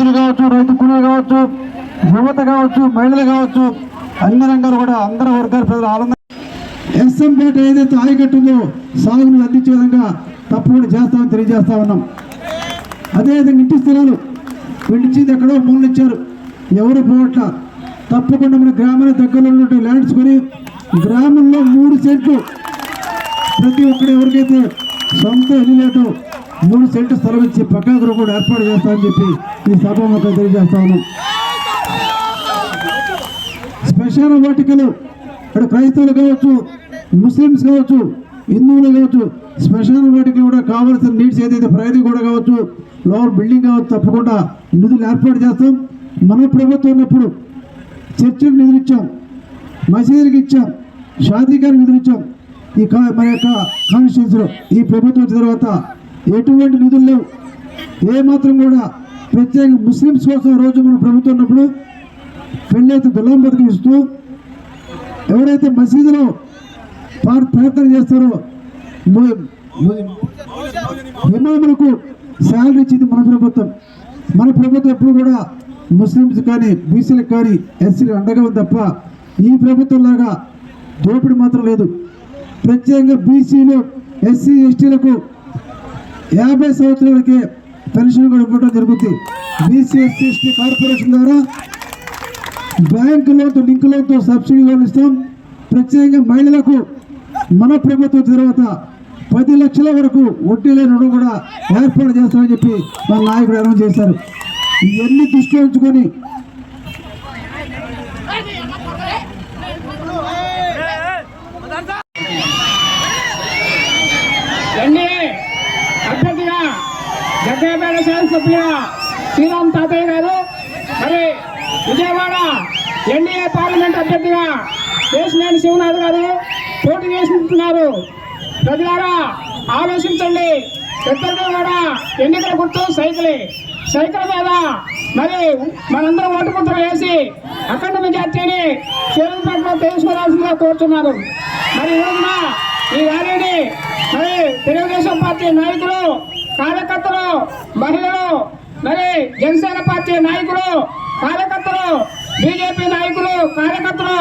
రైతులు కావచ్చు రైతు కూలీలు కావచ్చు యువత కావచ్చు మహిళలు కావచ్చు అన్ని రంగాలు కూడా అందరి వర్గాల ప్రజలు ఆనందం ఎస్ఎంపేట ఏదైతే ఆయకట్టు ఉందో సాగును అందించే విధంగా తప్పకుండా చేస్తామని తెలియజేస్తా ఉన్నాం. అదేవిధంగా ఇంటి స్థలాలు పిలిచింది ఎక్కడో మూలలు ఇచ్చారు. ఎవరు పోవట్ల? తప్పకుండా మన గ్రామానికి దగ్గరలో ఉన్నటువంటి ల్యాండ్స్ కొని గ్రామంలో మూడు సెంట్లు ప్రతి ఒక్కరు ఎవరికైతే సొంత ఇల్లు లేదో మూడు సెంటు స్థలం ఇచ్చి పక్కా కూడా ఏర్పాటు చేస్తామని చెప్పి ఈ సభాముఖం తెలియజేస్తా ఉన్నాం వాటికలు ఇక్కడ క్రైస్తవులు కావచ్చు ముస్లిమ్స్ కావచ్చు హిందువులు కావచ్చు స్పెషల్ వాటికలు కూడా కావాల్సిన నీడ్స్ ఏదైతే ప్రగతి కూడా కావచ్చు లోపల బిల్డింగ్ కావచ్చు తప్పకుండా నిధులు ఏర్పాటు చేస్తాం. మన ప్రభుత్వం ఉన్నప్పుడు చర్చికి నిధులు ఇచ్చాం మసీదులకు ఇచ్చాం షాదీకారికి నిధులు ఇచ్చాం. ఈ కా మన యొక్క కాన్స్టిట్యూన్సీలో ఈ ప్రభుత్వం వచ్చిన తర్వాత ఎటువంటి నిధులు లేవు. ఏ మాత్రం కూడా ప్రత్యేక ముస్లిమ్స్ కోసం రోజు మన ప్రభుత్వం ఉన్నప్పుడు పెళ్ళైతే దుల్లం బతికిస్తూ ఎవరైతే మసీదులో ప్రార్- ప్రార్థన చేస్తారో ము- ఇమాములకు శాలరీ ఇచ్చింది మన ప్రభుత్వం. మన ప్రభుత్వం ఎప్పుడు కూడా ముస్లిమ్స్ కానీ బీసీలకు కానీ ఎస్సీలకు అండగా ఉంది తప్ప ఈ ప్రభుత్వం లాగా దోపిడీ మాత్రం లేదు. ప్రత్యేకంగా బీసీలు ఎస్సీ ఎస్టీలకు యాభై సంవత్సరాలకి పెన్షన్ కూడా ఇవ్వడం జరుగుతుంది. B C S C S T corporation ద్వారా బ్యాంకు లోన్తో లింక్ లోన్తో సబ్సిడీ లోన్ ఇస్తాం. ప్రత్యేకంగా మహిళలకు మన ప్రభుత్వం తర్వాత పది లక్షల వరకు వడ్డీ లేని రుణం కూడా ఏర్పాటు చేస్తామని చెప్పి మా నాయకుడు అనౌన్స్ చేశారు. ఇవన్నీ దృష్టిలో ఉంచుకొని ఎన్డీఏ అభ్యర్థిగా జగ్గయ్యపేట శాసనసభ్యులుగా శ్రీరామ్ తాతయ్య గారు మరి విజయవాడ ఎన్డీఏ పార్లమెంట్ అభ్యర్థిగా కేశినేని శివనాథ్ గారు పోటీ చేస్తున్నారు. ప్రజలారా ఆలోచించండి. ఇద్దరితో కూడా ఎన్నికల గుర్తు సైకిలే. సైకిల్ మీద మరి మనందరం ఓటు ముద్ర వేసి అఖండ మెజార్టీని చేరుపట్ల తెలుసుకోవాల్సిందిగా కోరుతున్నారు మరి ఈ రోజున ఈ ర్యాలీని మరి తెలుగుదేశం పార్టీ నాయకులు కార్యకర్తలు మహిళలు మరి జనసేన పార్టీ నాయకులు కార్యకర్తలు బీజేపీ నాయకులు కార్యకర్తలు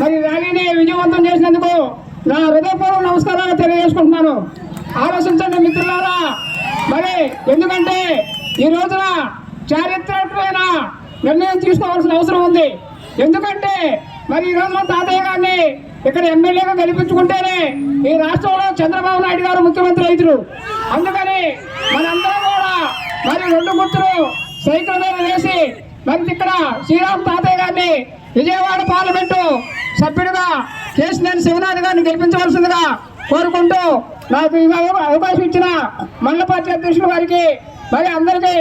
మరి ర్యాలీని విజయవంతం చేసినందుకు నా హృదయపూర్వక నమస్కారాలు తెలియజేసుకుంటున్నాను. ఆలోచించండి మిత్రులారా మరి ఎందుకంటే ఈ రోజున చారిత్రకమైన నిర్ణయం తీసుకోవాల్సిన అవసరం ఉంది. ఎందుకంటే మరి ఈ రోజున తాతయ్య గారిని ఇక్కడ ఎమ్మెల్యేగా గెలిపించుకుంటేనే ఈ రాష్ట్రంలో చంద్రబాబు నాయుడు గారు ముఖ్యమంత్రి రైతులు అందుకని మనందరం కూడా మరి రెండు గుర్తులు సైకిల్ మీద వేసి మరి ఇక్కడ శ్రీరామ్ తాతయ్య గారిని విజయవాడ పార్లమెంటు సభ్యుడిగా కేసీఆర్ శివనాథ్ గారిని గెలిపించవలసిందిగా కోరుకుంటూ నాకు అవకాశం ఇచ్చిన మండల పార్టీ అధ్యక్షుల వారికి మరి అందరికీ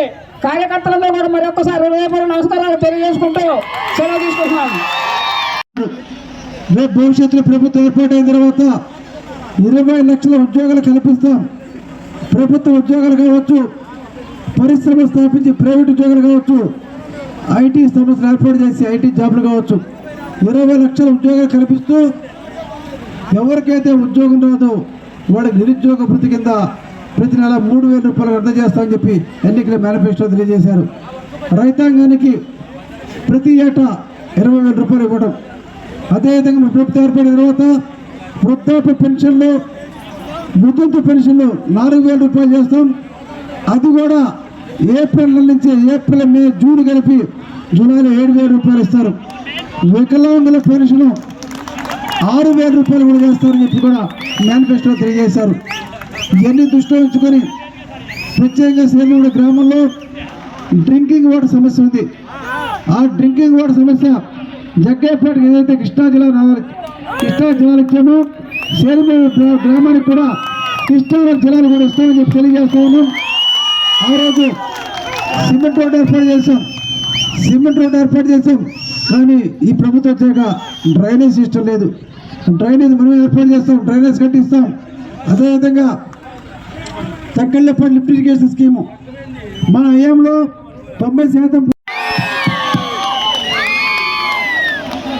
కార్యకర్తలందరూ కూడా మరి ఒక్కసారి హృదయపూర్వ నమస్కారాలు తెలియజేసుకుంటూ సెలవు తీసుకుంటున్నాను. రేపు భవిష్యత్తులో ప్రభుత్వం ఏర్పాటైన తర్వాత ఇరవై లక్షల ఉద్యోగాలు కల్పిస్తాం. ప్రభుత్వ ఉద్యోగాలు కావచ్చు పరిశ్రమ స్థాపించి ప్రైవేట్ ఉద్యోగాలు కావచ్చు ఐటీ సంస్థలు ఏర్పాటు చేసి ఐటీ జాబ్లు కావచ్చు. ఇరవై లక్షల ఉద్యోగాలు కల్పిస్తూ ఎవరికైతే ఉద్యోగం రాదో వాడి నిరుద్యోగ వృత్తి కింద ప్రతి నెల మూడు వేల రూపాయలు రద్దు చేస్తామని చెప్పి ఎన్నికల మేనిఫెస్టో తెలియజేశారు. రైతాంగానికి ప్రతి ఏటా ఇరవై వేల రూపాయలు ఇవ్వడం. అదేవిధంగా ప్రభుత్వం ఏర్పడిన తర్వాత వృద్ధాప్య పెన్షన్లు ముద్దు పెన్షన్లు నాలుగు వేల రూపాయలు చేస్తాం. అది కూడా ఏప్రిల్ నుంచి ఏప్రిల్ మే జూన్ కలిపి జూలైలో ఏడు వేల రూపాయలు ఇస్తారు. వికలాంగుల పెన్షన్ ఆరు వేల రూపాయలు కూడా చేస్తారని చెప్పి కూడా మేనిఫెస్టో తెలియజేశారు. ఇవన్నీ దృష్టిలో ఉంచుకొని ప్రత్యేకంగా శ్రీమూడి గ్రామంలో డ్రింకింగ్ వాటర్ సమస్య ఉంది. ఆ డ్రింకింగ్ వాటర్ సమస్య జగ్గయ్యపేటకి ఏదైతే కృష్ణా జిల్లా కృష్ణా జిల్లాలో ఇచ్చామో శ్రీమూడి గ్రామానికి కూడా కృష్ణా జిల్లాలు కూడా ఇస్తామని చెప్పి తెలియజేస్తా ఉన్నాం. ఆ రోజు సిమెంట్ రోడ్ ఏర్పాటు చేశాం. సిమెంట్ రోడ్ ఏర్పాటు చేశాం. కానీ ఈ ప్రభుత్వం వచ్చాక డ్రైనేజ్ సిస్టమ్ లేదు. డ్రైనేజ్ మనం ఏర్పాటు చేస్తాం డ్రైనేజ్ కట్టిస్తాం. అదేవిధంగా తక్కళ్ళపల్లి లిఫ్ట్ ఇరిగేషన్ స్కీము. మన హయాంలో తొంభై శాతం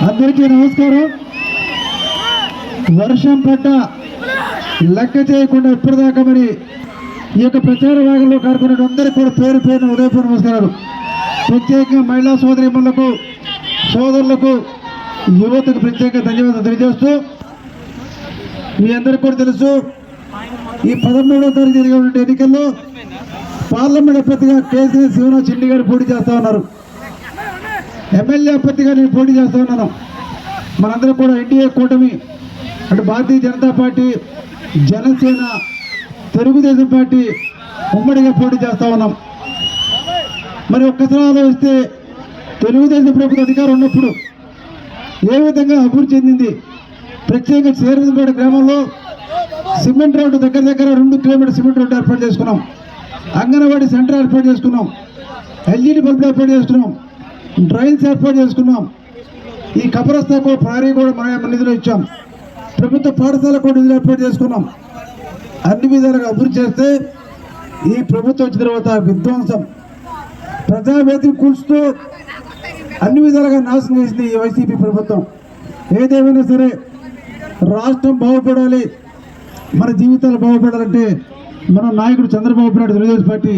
అందరికీ నమస్కారం. వర్షం పడ్డ లెక్క చేయకుండా ఇప్పటిదాకా మరి ఈ యొక్క ప్రచార భాగంలో కార్కొన్న అందరికీ కూడా పేరు పేరున ఉదయపూర్ నమస్కారాలు. ప్రత్యేకంగా మహిళా సోదరిమణులకు సోదరులకు యువతకు ప్రత్యేక ధన్యవాదాలు తెలియజేస్తూ మీ అందరికీ కూడా తెలుసు ఈ పదమూడవ తారీఖు జరిగినటువంటి ఎన్నికల్లో పార్లమెంట్ అభ్యర్థిగా కేసీఆర్ శివరాజ్ చెల్లి గారు పోటీ చేస్తా ఉన్నారు. ఎమ్మెల్యే అభ్యర్థిగా నేను పోటీ చేస్తా ఉన్నాను. మనందరం కూడా ఎన్డీఏ కూటమి అంటే భారతీయ జనతా పార్టీ జనసేన తెలుగుదేశం పార్టీ ఉమ్మడిగా పోటీ చేస్తా ఉన్నాం. మరి ఒక్కసారి ఆలోచిస్తే తెలుగుదేశం ప్రభుత్వ అధికారం ఉన్నప్పుడు ఏ విధంగా అభివృద్ధి చెందింది? ప్రత్యేకంగా చేరుదపేట గ్రామంలో సిమెంట్ రోడ్డు దగ్గర దగ్గర రెండు కిలోమీటర్ సిమెంట్ రోడ్డు ఏర్పాటు చేసుకున్నాం. అంగన్వాడీ సెంటర్ ఏర్పాటు చేసుకున్నాం. ఎల్ఈడి బల్బులు ఏర్పాటు చేసుకున్నాం. డ్రైన్స్ ఏర్పాటు చేసుకున్నాం. ఈ కబరస్తాకు ప్రారీ కూడా మన నిధులు ఇచ్చాం. ప్రభుత్వ పాఠశాల కూడా నిధులు ఏర్పాటు చేసుకున్నాం. అన్ని విధాలుగా అభివృద్ధి చేస్తే ఈ ప్రభుత్వం వచ్చిన తర్వాత విధ్వంసం. ప్రజావేదిక కూల్చుతూ అన్ని విధాలుగా నాశనం చేసింది ఈ వైసీపీ ప్రభుత్వం. ఏదేమైనా సరే రాష్ట్రం బాగుపడాలి మన జీవితాలు బాగుపడాలంటే మన నాయకుడు చంద్రబాబు నాయుడు తెలుగుదేశం పార్టీ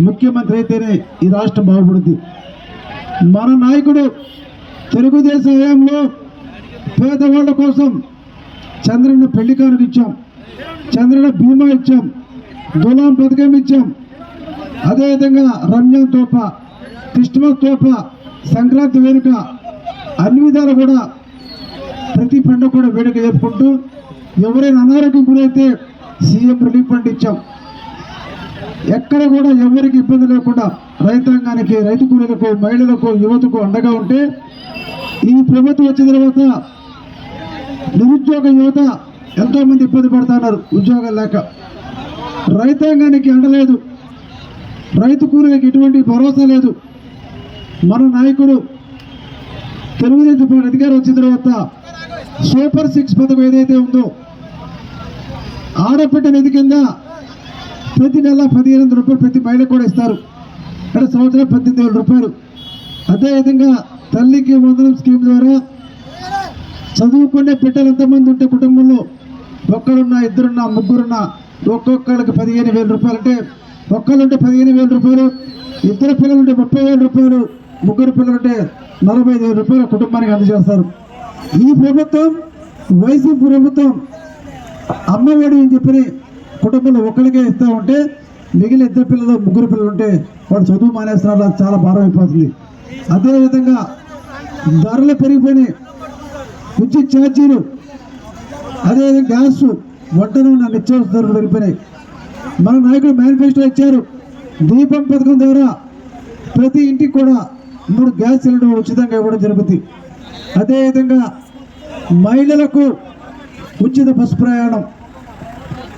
ముఖ్యమంత్రి అయితేనే ఈ రాష్ట్రం బాగుపడుద్ది. మన నాయకుడు తెలుగుదేశం హయాంలో పేదవాళ్ళ కోసం చంద్రన్న పెళ్ళి కానుక ఇచ్చాం. చంద్రన్న బీమా ఇచ్చాం. దులాం పథకం ఇచ్చాం. అదేవిధంగా రంజాన్ తోప క్రిస్మస్ తోప సంక్రాంతి వేడుక అన్ని విధాలు కూడా ప్రతి పండుగ కూడా వేడుక జరుపుకుంటూ ఎవరైనా అనారోగ్యం గురైతే సీఎం రిలీఫ్ ఫండ్ ఇచ్చాం. ఎక్కడ కూడా ఎవరికి ఇబ్బంది లేకుండా రైతాంగానికి రైతు కూలీలకు మహిళలకు యువతకు అండగా ఉంటే ఈ ప్రభుత్వం వచ్చిన తర్వాత నిరుద్యోగ యువత ఎంతోమంది ఇబ్బంది పడుతున్నారు ఉద్యోగాలు లేక. రైతాంగానికి అండలేదు. రైతు కూలీలకు ఎటువంటి భరోసా లేదు. మన నాయకుడు తెలుగుదేశం పార్టీ అధికారం వచ్చిన తర్వాత సూపర్ సిక్స్ పథకం ఏదైతే ఉందో ఆడపిట్ట నిధి కింద ప్రతి నెల పదిహేను వందల రూపాయలు ప్రతి మహిళకు కూడా ఇస్తారు. అంటే సంవత్సరం పద్దెనిమిది వేల రూపాయలు. అదేవిధంగా తల్లికి వందనం స్కీమ్ ద్వారా చదువుకునే బిడ్డలు ఎంతమంది ఉంటే కుటుంబంలో? ఒక్కరున్నా ఇద్దరున్నా ముగ్గురున్నా ఒక్కొక్కరికి పదిహేను వేల రూపాయలు. అంటే ఒక్కరుంటే పదిహేను వేల రూపాయలు ఇద్దరు పిల్లలుంటే ముప్పై వేల రూపాయలు ముగ్గురు పిల్లలుంటే నలభై ఐదు వేల రూపాయలు కుటుంబానికి అందజేస్తారు. ఈ ప్రభుత్వం వైసీపీ ప్రభుత్వం అమ్మఒడి అని చెప్పి కుటుంబంలో ఒక్కరికే ఇస్తూ ఉంటే మిగిలిన ఇద్దరు పిల్లలు ముగ్గురు పిల్లలు ఉంటే వాడు చదువు మానేస్తున్నారు చాలా భారం అయిపోతుంది. అదేవిధంగా ధరలు పెరిగిపోయినాయి. విద్యుత్ ఛార్జీలు అదేవిధంగా గ్యాస్ వడ్డను నా నిత్యావసర ధరలు పెరిగిపోయినాయి మన నాయకుడు మేనిఫెస్టో ఇచ్చారు. దీపం పథకం ద్వారా ప్రతి ఇంటికి కూడా మూడు గ్యాస్ సిలిండర్ ఉచితంగా ఇవ్వడం జరుగుతుంది. అదేవిధంగా మహిళలకు ఉచిత బస్సు ప్రయాణం.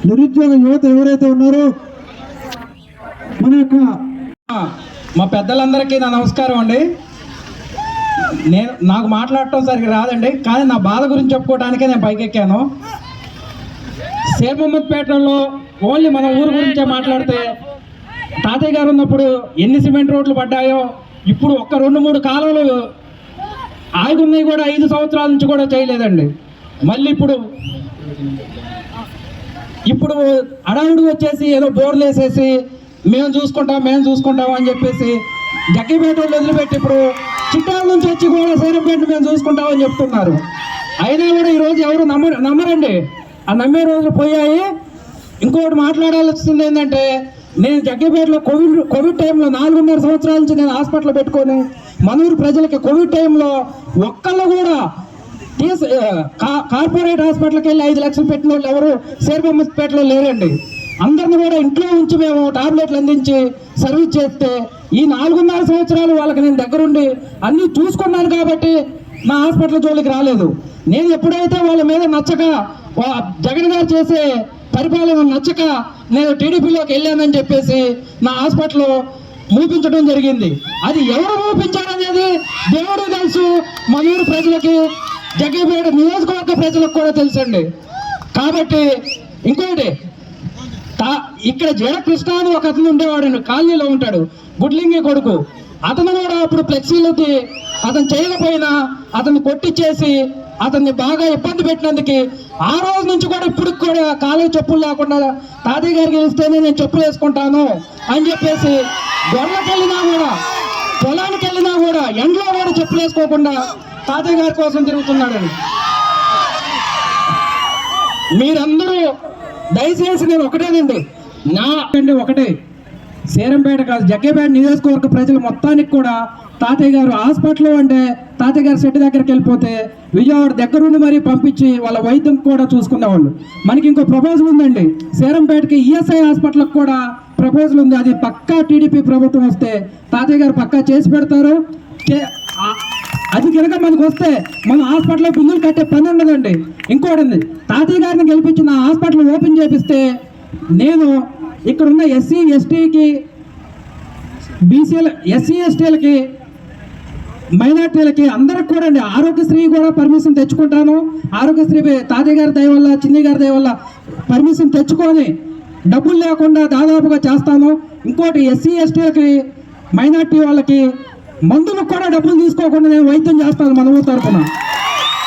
నిరుద్యోగ యువత ఎవరైతే ఉన్నారో మన యొక్క మా పెద్దలందరికీ నా నమస్కారం అండి. నేను నాకు మాట్లాడటం సరిగ్గా రాదండి కానీ నా బాధ గురించి చెప్పుకోవడానికే నేను పైకెక్కాను. షేర్ ఓన్లీ మన ఊరు గురించే మాట్లాడితే తాతయ్య గారు ఉన్నప్పుడు ఎన్ని సిమెంట్ రోడ్లు పడ్డాయో ఇప్పుడు ఒక్క రెండు మూడు కాలువలు ఆగున్నాయి కూడా ఐదు సంవత్సరాల నుంచి కూడా చేయలేదండి. మళ్ళీ ఇప్పుడు ఇప్పుడు అడవుడు వచ్చేసి ఏదో బోర్లు వేసేసి మేము చూసుకుంటాం మేము చూసుకుంటాం అని చెప్పేసి జగ్గిపేట వాళ్ళు వదిలిపెట్టి ఇప్పుడు చిట్టాల నుంచి వచ్చి కూడా సైరంపేట మేము చూసుకుంటామని చెప్తున్నారు. అయినా కూడా ఈరోజు ఎవరు నమ్మ నమ్మరండి. ఆ నమ్మే రోజులు పోయాయి. ఇంకోటి మాట్లాడాల్సింది ఏంటంటే నేను జగ్గిపేటలో కోవిడ్ కోవిడ్ టైంలో నాలుగున్నర సంవత్సరాల నుంచి నేను హాస్పిటల్ పెట్టుకొని మనూరు ప్రజలకి కోవిడ్ టైంలో ఒక్కళ్ళు కూడా కార్పొరేట్ హాస్పిటల్కి వెళ్ళి ఐదు లక్షలు పెట్టిన వాళ్ళు ఎవరు? శేర్బొమ్మపేటలో లేరండి. అందరిని కూడా ఇంట్లో ఉంచి మేము టాబ్లెట్లు అందించి సర్వీస్ చేస్తే ఈ నాలుగున్నర సంవత్సరాలు వాళ్ళకి నేను దగ్గరుండి అన్నీ చూసుకున్నాను కాబట్టి నా హాస్పిటల్ జోలికి రాలేదు. నేను ఎప్పుడైతే వాళ్ళ మీద నచ్చక వా- జగన్ గారు చేసే పరిపాలన నచ్చక నేను టీడీపీలోకి వెళ్ళానని చెప్పేసి నా హాస్పిటల్ మూపించడం జరిగింది. అది ఎవరు మూపించారనేది దేవుడు తెలుసు. మయూరు ప్రజలకి జగ్గపేట నియోజకవర్గ ప్రజలకు కూడా తెలుసండి. కాబట్టి ఇంకోటి తా- ఇక్కడ జయకృష్ణ అని ఒక అతను ఉండేవాడు కాలనీలో ఉంటాడు. గుడ్లింగి కొడుకు. అతను కూడా అప్పుడు ఫ్లెక్సీలకి అతను చేయకపోయినా అతన్ని కొట్టిచ్చేసి అతన్ని బాగా ఇబ్బంది పెట్టినందుకు ఆ రోజు నుంచి కూడా ఇప్పుడు కూడా కాలు చెప్పులు లేకుండా తాతయ్య గారికి వెళ్తేనే నేను చెప్పులు వేసుకుంటాను అని చెప్పేసి గొర్రెకెళ్ళినా కూడా పొలానికి వెళ్ళినా కూడా ఎండలో కూడా చెప్పులు వేసుకోకుండా తాతయ్య గారి కోసం తిరుగుతున్నాడని మీరందరూ దయచేసి నేను ఒకటేనండి. నా అండి ఒకటే. సేరంపేట కాదు జగ్గేపేట నియోజకవర్గ ప్రజలు మొత్తానికి కూడా తాతయ్య గారు హాస్పిటల్ అంటే తాతయ్య గారు సెట్ దగ్గరికి వెళ్ళిపోతే విజయవాడ దగ్గరుండి మరీ పంపించి వాళ్ళ వైద్యం కూడా చూసుకునేవాళ్ళు. మనకి ఇంకో ప్రపోజల్ ఉందండి. సేరంపేటకి ఈఎస్ఐ హాస్పిటల్కి కూడా ప్రపోజల్ ఉంది. అది పక్కా టీడీపీ ప్రభుత్వం వస్తే తాతయ్య గారు పక్కా చేసి పెడతారు. చే- అది కనుక మనకు వస్తే మన హాస్పిటల్లో బిల్లులు కట్టే పని ఉండదండి. ఇంకోటి ఉంది తాతయ్య గారిని గెలిపించిన హాస్పిటల్ ఓపెన్ చేపిస్తే నేను ఇక్కడ ఉన్న ఎస్సీ ఎస్టీకి బీసీల ఎస్సీ ఎస్టీలకి మైనార్టీలకి అందరికి కూడా అండి ఆరోగ్యశ్రీ కూడా పర్మిషన్ తెచ్చుకుంటాను. ఆరోగ్యశ్రీ తాతయ్య గారి దయ వల్ల చిన్ని గారి దయ వల్ల పర్మిషన్ తెచ్చుకొని డబ్బులు లేకుండా దాదాపుగా చేస్తాను. ఇంకోటి ఎస్సీ ఎస్టీలకి మైనార్టీ వాళ్ళకి మందులకు కూడా డబ్బులు తీసుకోకుండా నేను వైద్యం చేస్తాను మన ఊరు తరఫున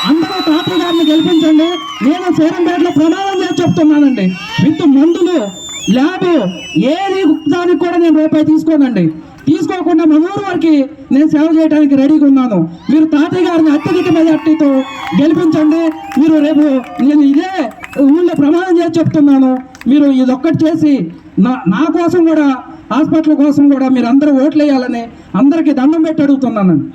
అందరూ తాతయ్య గారిని గెలిపించండి. నేను సేరంపేటలో ప్రమాదం చేసి చెప్తున్నానండి. విత్ మందులు ల్యాబ్ ఏది దానికి కూడా నేను రూపాయి తీసుకోనండి. తీసుకోకుండా మా ఊరు వారికి నేను సేవ చేయడానికి రెడీగా ఉన్నాను. మీరు తాతయ్య గారిని అత్యధిక మెజార్టీతో గెలిపించండి. మీరు రేపు నేను ఇదే ఊళ్ళో ప్రమాణం చేసి చెప్తున్నాను. మీరు ఇదొక్కటి చేసి నా నా కోసం కూడా హాస్పిటల్ కోసం కూడా మీరు అందరూ ఓట్లు వేయాలని అందరికీ దండం పెట్టి అడుగుతున్నానండి.